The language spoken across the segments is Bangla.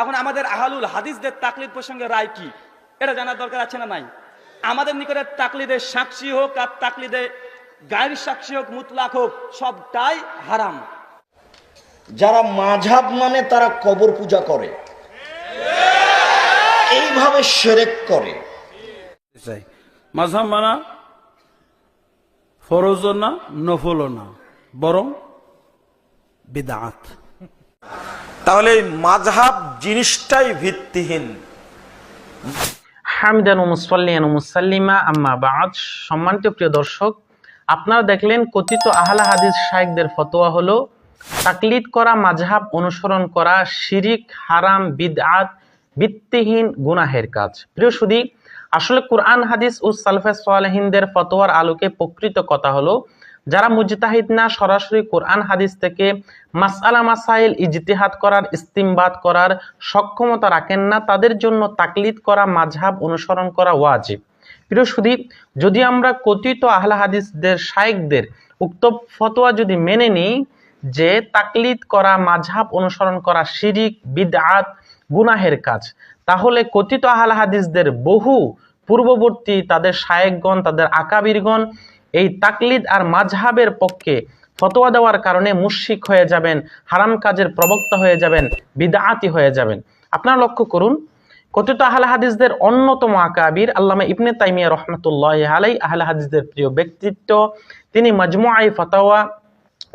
এখন আমাদের আহালুল হাদিসদের তাকলিদ প্রসঙ্গে রায় কি? এটা জানার দরকার আছে না নাই? আমাদের নিকটে তাকলিদে সাক্ষী হোক আর তাকলিদে গায়ের সাক্ষী হোক মুতলাক হোক সবটাই হারাম। যারা মাঝাব মানে তারা কবর পূজা করে। এইভাবে সেরেক করে। চাই। মাঝহাব মানা ফরজও না নফলও না বরং বিদাত। তাহলে এই মাঝহাব জিনিসটাই ভিত্তিহীন। আপনারা দেখলেন কথিত আহলা হাদিস ফতোয়া হলো, তাকলিদ করা, মাঝহাব অনুসরণ করা, শিরিক, হারাম, বিদআত, ভিত্তিহীন গুনাহের কাজ। প্রিয় সুদী আসলে কোরআন, হাদিস ও সালফে সালেহিনদের ফতোয়ার আলোকে প্রকৃত কথা হলো যারা মুজতাহিদ না, সরাসরি কোরআন হাদিস থেকে মাসআলা মাসাইল ইজতিহাদ করার, ইস্তিমবাদ করার সক্ষমতা রাখেন না, তাদের জন্য তাকলিদ করা মাঝহাব অনুসরণ করা ওয়াজিব। প্রিয় সুদী, যদি আমরা কথিত আহলা হাদিসদের শায়েকদের উক্ত ফতোয়া যদি মেনে নিই যে তাকলিদ করা মাঝহাব অনুসরণ করা শিরিক, বিদআত, গুনাহের কাজ, তাহলে কথিত আহলা হাদিসদের বহু পূর্ববর্তী তাদের শায়েকগণ তাদের আকাবিরগণ এই তাকলিদ আর মাঝহাবের পক্ষে ফতোয়া দেওয়ার কারণে মুশরিক হয়ে যাবেন, হারাম কাজের প্রবক্তা হয়ে যাবেন, বিদআতি হয়ে যাবেন। আপনারা লক্ষ্য করুন, কথিত আহলে হাদিসদের অন্যতম আকাবির আল্লামা ইবনে তাইমিয়া রহমতুল্লাহ আলাই আহলে হাদিসদের প্রিয় ব্যক্তিত্ব। তিনি মাজমুআই ফতাওয়া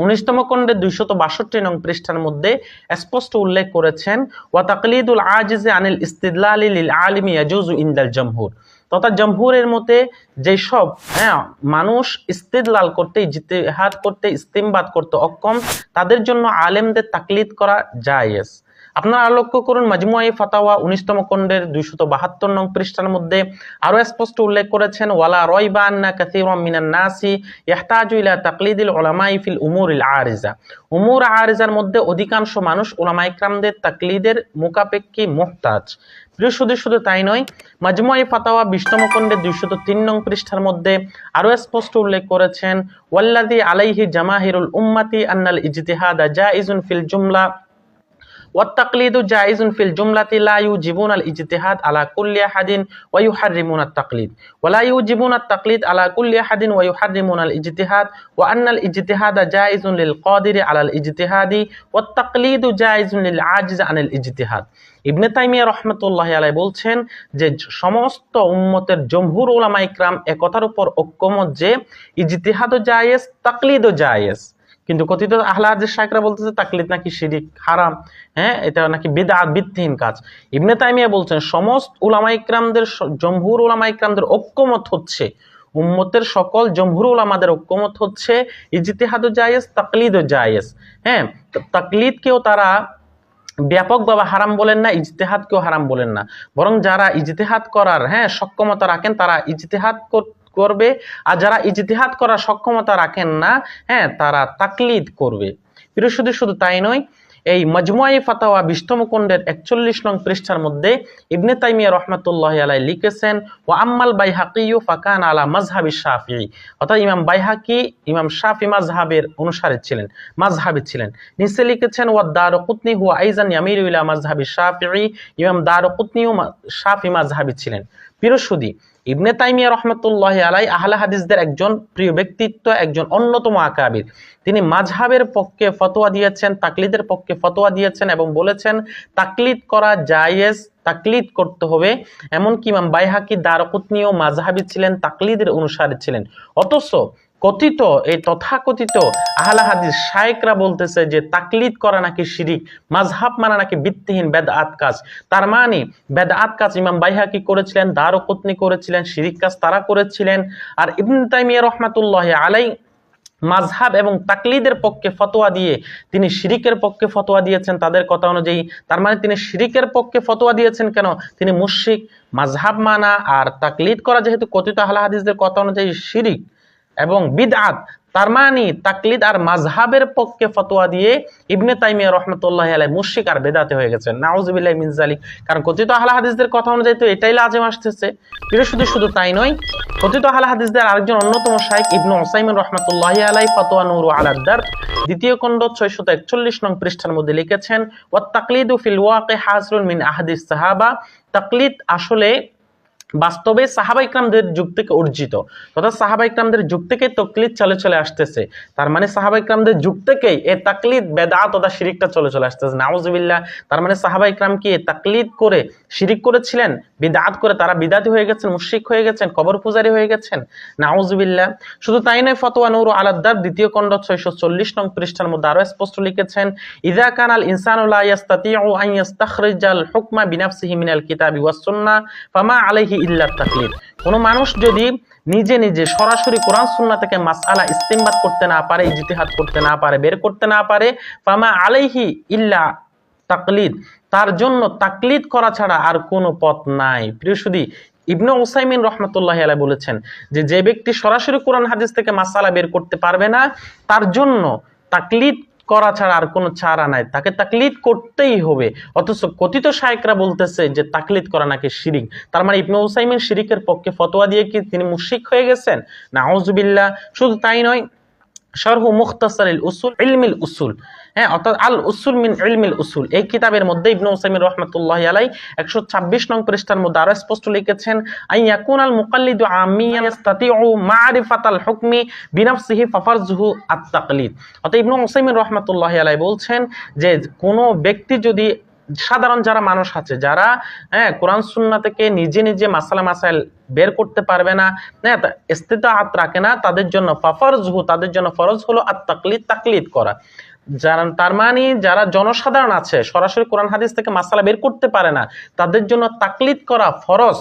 উনিশতম খণ্ডের দুইশত বাষট্টি নং পৃষ্ঠার মধ্যে স্পষ্ট উল্লেখ করেছেন, ওয়া তাকলিদুল আজিজে আনিল ইস্তিদলালি লিল আলিমি ইয়াজুজু ইনদাল জমহুর। তথা জমহুরের মতে যেসব হ্যাঁ মানুষ ইস্তিদলাল করতে, জিতেহাদ করতে, ইস্তিমবাদ করতে অক্ষম, তাদের জন্য আলেমদের তাকলিদ করা জায়েজ। আপনারা লক্ষ্য করুন মাজমুয়াই ফাতাওয়া উনিশতম খণ্ডের দুইশত বাহাত্তর নং পৃষ্ঠার মধ্যে আরও স্পষ্ট উল্লেখ করেছেন, ওয়ালা রয়বা আন্না কাসীরাম মিনান নাসি ইয়াহতাজু ইলা তাকলিদিল উলামাই ফিল উমুরিল আরিজা। উমুর আরিজার মধ্যে অধিকাংশ মানুষ উলামা ইকরামদের তাকলিদের মুখাপেক্ষী মুহতাজ। প্রিয় শুধু শুধু তাই নয় মাজমুয়াই ফাতাওয়া বিশতম খণ্ডের দুইশত তিন নং পৃষ্ঠার মধ্যে আরও স্পষ্ট উল্লেখ করেছেন ওয়াল্লাদি আলাইহি জামাহিরুল উম্মাতি আন্নাল ইজতিহাদা জাইজুন ফিল জুমলা। والتقليد جائز في الجملة لا يوجبون الاجتهاد على كل أحد ويحرمون التقليد ولا يوجبون التقليد على كل أحد ويحرمون الاجتهاد وأن الاجتهاد جائز للقادر على الاجتهاد والتقليد جائز للعاجز عن الاجتهاد ইবনে তাইমিয়া রহমতুল্লাহ আলাই বলছেন যে সমস্ত উম্মতের জমহুর ওলামা ইকরাম একথার উপর ঐক্যমত যে ইজতিহাদও জায়েজ তাকলিদও জায়েজ কিন্তু কথিত আহলাদের শাকরা বলতেছে তাকলিদ নাকি শিরিক, হারাম। হ্যাঁ এটা নাকি বেদা ভিত্তিহীন কাজ। ইবনে তাইমিয়া বলছেন, সমস্ত উলামা ইকরামদের জমহুর উলামা ইকরামদের ঐক্যমত হচ্ছে। উম্মতের সকল জমহুর উলামাদের ঐক্যমত হচ্ছে, ইজতিহাদও জায়েজ, তাকলিদও জায়েজ। হ্যাঁ তাকলিদকেও তারা ব্যাপকভাবে হারাম বলেন না, ইজতেহাদকেও হারাম বলেন না। বরং যারা ইজতেহাদ করার হ্যাঁ সক্ষমতা রাখেন, তারা ইজতেহাদ করবে। আর যারা ইজতেহাদ করার সক্ষমতা রাখেন না হ্যাঁ তারা তাকলিদ করবে। প্রিয় শুধু শুধু তাই নয়, এই মজমুয়াই ফাতাওয়া বিষ্টম কুণ্ডের একচল্লিশ নং পৃষ্ঠার মধ্যে ইবনে তাইমিয়া রহমতুল্লাহ আলাই লিখেছেন ও আম্মাল বাইহাকিউ ফাকান আলা মাজহাবি শাফি। অর্থাৎ ইমাম বাইহাকি, ইমাম শাফি মাজহাবের অনুসারে ছিলেন মাজহাবি ছিলেন। নিচে লিখেছেন ওয়া দার কুতনি হুয়া আইজান ইয়ামির ইলা মাজহাবি শাফি। ইমাম দার কুতনিও শাফি মাজহাবি ছিলেন। পিরসুদি ইবনে তাইমিয়া রহমতুল্লাহ আলাই আহলা হাদিসদের একজন প্রিয় ব্যক্তিত্ব, একজন অন্যতম আকাবির। তিনি মাঝহাবের পক্ষে ফতোয়া দিয়েছেন, তাকলিদের পক্ষে ফতোয়া দিয়েছেন এবং বলেছেন, তাকলিদ করা জায়েজ, তাকলিদ করতে হবে। এমনকি ইমাম বাইহাকি দারকুতনিও মাঝহাবি ছিলেন, তাকলিদের অনুসারী ছিলেন। অথচ কথিত, এই তথাকথিত আহলা হাদিস শায়েকরা বলতেছে যে তাকলিদ করা নাকি শিরিক মাঝহাব মানা নাকি ভিত্তিহীন বেদআত কাজ। তার মানে বেদআত কাজ ইমাম বাইহাকি করেছিলেন দারকুতনি করেছিলেন, শিরিক কাজ তারা করেছিলেন। আর ইবন তাইমিয়া রহমাতুল্লাহ আলাই মাঝহাব এবং তাকলিদের পক্ষে ফতোয়া দিয়ে তিনি শিরিকের পক্ষে ফতোয়া দিয়েছেন তাদের কথা অনুযায়ী। তার মানে তিনি শিরিকের পক্ষে ফতোয়া দিয়েছেন কেন? তিনি মুশরিক মাঝহাব মানা আর তাকলিদ করা যেহেতু কথিত আহলা হাদিসদের কথা অনুযায়ী শিরিক। এবং বিদআত, তার মানে তাকলিদ আর মাযহাবের পক্ষে ফতোয়া দিয়ে ইবনে তাইমিয়া রহমতুল্লাহ আলাই মুশরিক আর বেদাতে হয়ে গেছে নাউজুবিল্লাহ মিন জালিক কারণ কথিত আহলে হাদিসদের কথা অনুযায়ী তো এটাই লাজেম আসতেছে। প্রিয় শুধু শুধু তাই নয়, কথিত আহলে হাদিসদের আরেকজন অন্যতম শাইখ ইবনু ওসাইমিন রহমতুল্লাহ আলাই ফতোয়া নুরু আলাদ্দার দ্বিতীয় খণ্ড ছয়শত একচল্লিশ নং পৃষ্ঠার মধ্যে লিখেছেন ও তাকলিদ ফিল ওয়াকি হাসরুল মিন আহাদিস সাহাবা। তাকলিদ আসলে বাস্তবে সাহাবা ইকরামদের যুগ থেকে অর্জিত, তথা সাহাবা ইকরামদের যুগ থেকে তকলিদ চলে চলে আসতেছে। তার মানে সাহাবা ইকরামদের যুগ থেকেই এ তাকলিদ, বেদাত তথা শিরিকটা চলে চলে আসতেছে। নাউজুবিল্লাহ, তার মানে সাহাবা ইকরাম কি তাকলিদ করে শিরিক করেছিলেন? বিদাত করে তারা বিদাতি হয়ে গেছেন, মুশরিক হয়ে গেছেন, কবর পূজারি হয়ে গেছেন? নাউজুবিল্লাহ। শুধু তাই নয়, ফতোয়া নূর আলাদ্দার দ্বিতীয় খণ্ড ছয়শো চল্লিশ নং পৃষ্ঠার মধ্যে আরও স্পষ্ট লিখেছেন ইদা কান আল ইনসানুল্লাহ ইয়াস্তাতিউ আন ইয়াস্তাখরিজাল হুকমা বিনাফসিহি মিনাল কিতাবি ওয়াস সুন্নাহ ফামা আলাইহি ইল্লা তাকলিদ। কোনো মানুষ যদি নিজে নিজে সরাসরি কোরআন সুন্নাহ থেকে মাসআলা ইস্তেমবাদ করতে না পারে, ইজতিহাদ করতে না পারে, বের করতে না পারে, ফামা আলাইহি ইল্লা তাকলিদ। তার জন্য তাকলিদ করা ছাড়া আর কোনো পথ নাই। প্রিয় সুদী ইবনে উসাইমিন রহমতুল্লাহ আলাই বলেছেন যে যে ব্যক্তি সরাসরি কোরআন হাদিস থেকে মাসালা বের করতে পারবে না, তার জন্য তাকলিদ করা ছাড়া আর কোনো ছাড়া নাই। তাকে তাকলিদ করতেই হবে। অথচ কথিত শায়করা বলতেছে যে তাকলিদ করা নাকি শিরিক। তার মানে ইবনে উসাইমিন শিরিকের পক্ষে ফতোয়া দিয়ে কি তিনি মুশিক হয়ে গেছেন? না আউজুবিল্লাহ শুধু তাই নয়, শরহু মুখতাসারিল উসুল, ইলমিল উসুল। হ্যাঁ অর্থাৎ আল উসুল মিন ইলমিল উসুল। এই কিতাবের মধ্যে ইবনু উসাইমিন রহমাতুল্লাহ আলাই একশো ছাব্বিশ নং পৃষ্ঠার মধ্যে আরও স্পষ্ট লিখেছেন আই ইয়াকুন আল মুকাল্লিদু আমিয়ান ইস্তাতিউ মারিফাতাল হুকমি বিনাফসিহি ফাফারজুহু আত তাকলিদ অর্থাৎ ইবনু উসাইমিন রহমাতুল্লাহ আলাই বলছেন যে কোনো ব্যক্তি যদি, সাধারণ যারা মানুষ আছে, যারা হ্যাঁ কোরআন সুন্না থেকে নিজে নিজে মাসালা মাসাইল বের করতে পারবে না হ্যাঁ হাত রাখে না, তাদের জন্য ফাফরজ হু তাদের জন্য ফরজ হলো আর তাকলিদ তাকলিদ করা। যারা, তার মানে যারা জনসাধারণ আছে, সরাসরি কোরআন হাদিস থেকে মাসালা বের করতে পারে না, তাদের জন্য তাকলিদ করা ফরজ।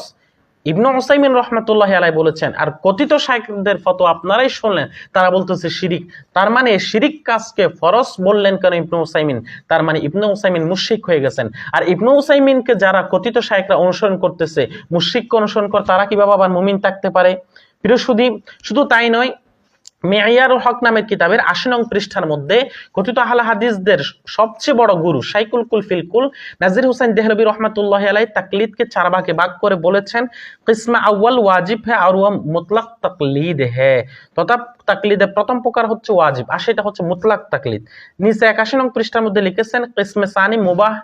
ইবনু ওসাইমিন রহমতুল্লাহ আলাই বলেছেন, আর কথিত শাইখদের ফটো আপনারাই শুনলেন, তারা বলতেছে শিরিক। তার মানে শিরিক কাজকে ফরস বললেন কেন ইবনু ওসাইমিন তার মানে ইবনু ওসাইমিন মুশরিক হয়ে গেছেন। আর ইবনু ওসাইমিনকে যারা কথিত শাইখরা অনুসরণ করতেছে, মুশরিককে অনুসরণ করে তারা কীভাবে আবার মুমিন থাকতে পারে? প্রিয় শুধু তাই নয় মেয়ারুল হক নামের কিতাবের আশি নং পৃষ্ঠার মধ্যে কথিত আহলা হাদিসদের সবচেয়ে বড় গুরু সাইকুল কুল ফিলকুল নাজির হুসেন দেহলবী রহমতুল্লাহ আলাই তাকলিদকে চার ভাগে ভাগ করে বলেছেন, কিসমা আউ্য়াল ওয়াজিব হে আর মুতলাক তাকলিদ হে। তথা তাকলিদের প্রথম প্রকার হচ্ছে ওয়াজিব, আর সেটা হচ্ছে মুতলাক তাকলিদ। নিচে একাশি নং পৃষ্ঠার মধ্যে লিখেছেন, কিসমে সানি মুবাহ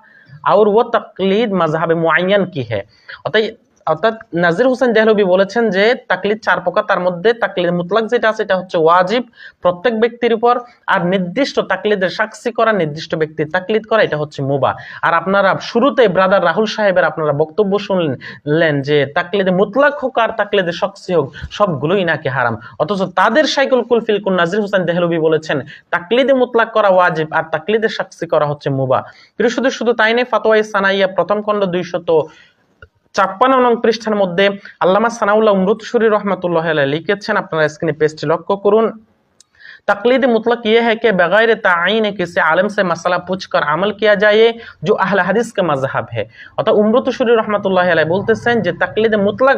আর ও তাকলিদ মজহাবে মুআইয়ান কি হে? অর্থাৎ অর্থাৎ নাজির হোসেন দেহলবি বলেছেন যে তাকলিদ চার প্রকার, তার মধ্যে তাকলিদ মুতলাক যেটা আছে, এটা হচ্ছে ওয়াজিব, প্রত্যেক ব্যক্তির উপর, আর নির্দিষ্ট তাকলিদের সাক্ষী করা, নির্দিষ্ট ব্যক্তির তাকলিদ করা, এটা হচ্ছে মুবা। আর আপনারা শুরুতে ব্রাদার রাহুল সাহেবের আপনারা বক্তব্য শুনলেন যে তাকলিদে মুতলাক হোক আর তাকলিদে সাক্ষী হোক, সবগুলোই নাকি হারাম। অথচ তাদের সাইকুল কুল ফিলকুল নাজির হোসেন দেহলবি বলেছেন, তাকলিদে মুতলাক করা ওয়াজিব আর তাকলিদের সাক্ষী করা হচ্ছে মুবা। প্রিয় শুধু শুধু তাই নেই ফাতোয়াই সানাইয়া প্রথম খণ্ড দুইশত ছাপ্পান্ন নং পৃষ্ঠার মধ্যে আল্লামা সানাউল্লাহ উমরুতসুরি রহমতুল্লাহ আলাই লিখেছেন আপনারা স্ক্রিনে পেজটি লক্ষ্য করুন तकलीद मुतलक ये है कि बगैर तयन किसी आलम से मसला पूछ कर अमल किया जाए जो अहल हदीस का मजहब है অর্থাৎ উমরতুসুরি রহমতুল্লাহ আলাই বলতেছেন যে তাকলিদ মুতলাক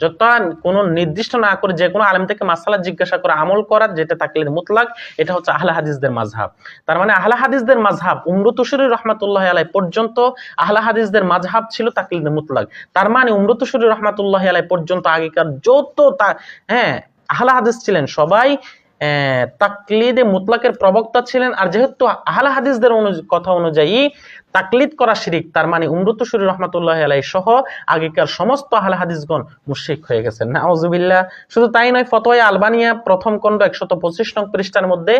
যত কোনো নির্দিষ্ট না করে যে কোনো আলেম থেকে মাসালা জিজ্ঞাসা করে আমল করার যেটা তাকলিদ মুতলাক, এটা হচ্ছে আহলা হাদিসদের মাঝহাব তার মানে আহলা হাদিসদের মাঝহাব উমরতুসুরি রহমাতুল্লাহ আলাই পর্যন্ত আহলা হাদিসদের মাঝহাব ছিল তাকলিদ মুতলাক। তার মানে উমরতুসুরি রহমাতুল্লাহ আলাই পর্যন্ত আগেকার যত তা হ্যাঁ আহলা হাদিস ছিলেন সবাই তাকলিদে মুতলাকের প্রবক্তা ছিলেন। আর যেহেতু আহলা হাদিসদের কথা অনুযায়ী তাকলিদ করা শিরিক, তার মানে উমরুতুসুরি রহমতুল্লাহ আলাই সহ আগেকার সমস্ত আহলা হাদিসগণ মুশিক হয়ে গেছেন। না শুধু তাই নয়, ফতোয়া আলবানিয়া প্রথম খণ্ড একশত পঁচিশ নং পৃষ্ঠার মধ্যে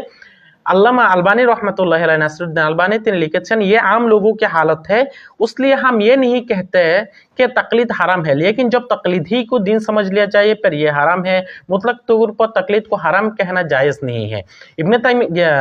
अल्लामा अलबानी रहमतुल्लाह अलैह नसरुद्दीन अलबानी তিনি লিখেছেন ये आम लोगों की हालत है इसलिए हम ये नहीं कहते कि तकलीद हराम है लेकिन जब तकलीद ही को दिन समझ लिया जाए फिर ये हराम है मुतलक तौर पर तकलीद को हराम कहना जायज़ नहीं है इब्ने ताइमिया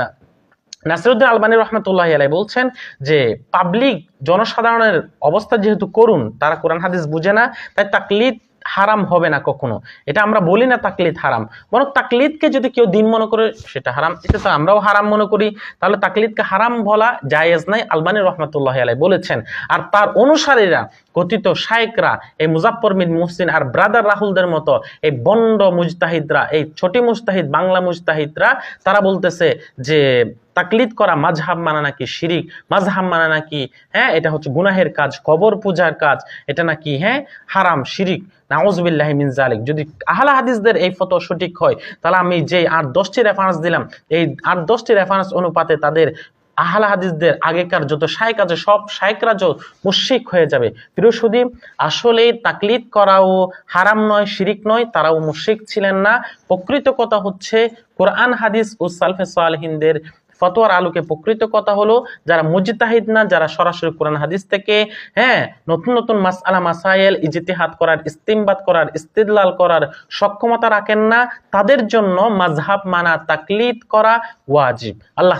নাসিরুদ্দিন আলবানী রহমতুল্লাহ আলাই বলছেন যে পাবলিক জনসাধারণের অবস্থা যেহেতু করুন তারা কোরআন হাদিস বুঝে না তাই তাকলিদ হারাম হবে না কখনো। এটা আমরা বলি না তাকলিদ হারাম। বরং তাকলিদকে যদি কেউ দিন মনে করে সেটা হারাম, এটা তো আমরাও হারাম মনে করি। তাহলে তাকলিদকে হারাম বলা জায়েজ নাই, আলবানী রহমতুল্লাহ আলাই বলেছেন। আর তার অনুসারীরা, কথিত শায়েকরা, এই মুজাফর মিন মুহসিন আর ব্রাদার রাহুলদের মতো, এই বন্ড মুজতাহিদরা, এই ছোটি মুস্তাহিদ বাংলা মুজতাহিদরা, তারা বলতেছে যে তাকলিদ করা মাঝহাব মানা নাকি শিরিক? মাঝহাব মানা নাকি হ্যাঁ এটা হচ্ছে গুনাহের কাজ, কবর পূজার কাজ, এটা নাকি হ্যাঁ হারাম, শিরিক? নাউজবিল্লাহ মিন যদি আহলা হাদিসদের এই ফটো সঠিক হয়, তাহলে আমি যে আট দশটি রেফারেন্স দিলাম, এই আট দশটি রেফারেন্স অনুপাতে তাদের আহলা হাদিসদের আগেকার যত শাইক আছে, সব শাইকরা যত মুশিক হয়ে যাবে। প্রিয় আসলে তাকলিদ করাও হারাম নয়, শিরিক নয়, তারাও মুশিক ছিলেন না। প্রকৃত কথা হচ্ছে, কোরআন, হাদিস ও সালফে সালহিনদের ফতোয়ার আলোকে প্রকৃত কথা হলো, যারা মুজিতাহিদ না, যারা সরাসরি কোরআন হাদিস থেকে হ্যাঁ নতুন নতুন মাসআলা মাসাইল ইজতিহাদ করার, ইস্তিমবাদ করার, ইস্তিদলাল করার সক্ষমতা রাখেন না, তাদের জন্য মাঝহাব মানা, তাকলিদ করা ওয়াজিব। আল্লাহ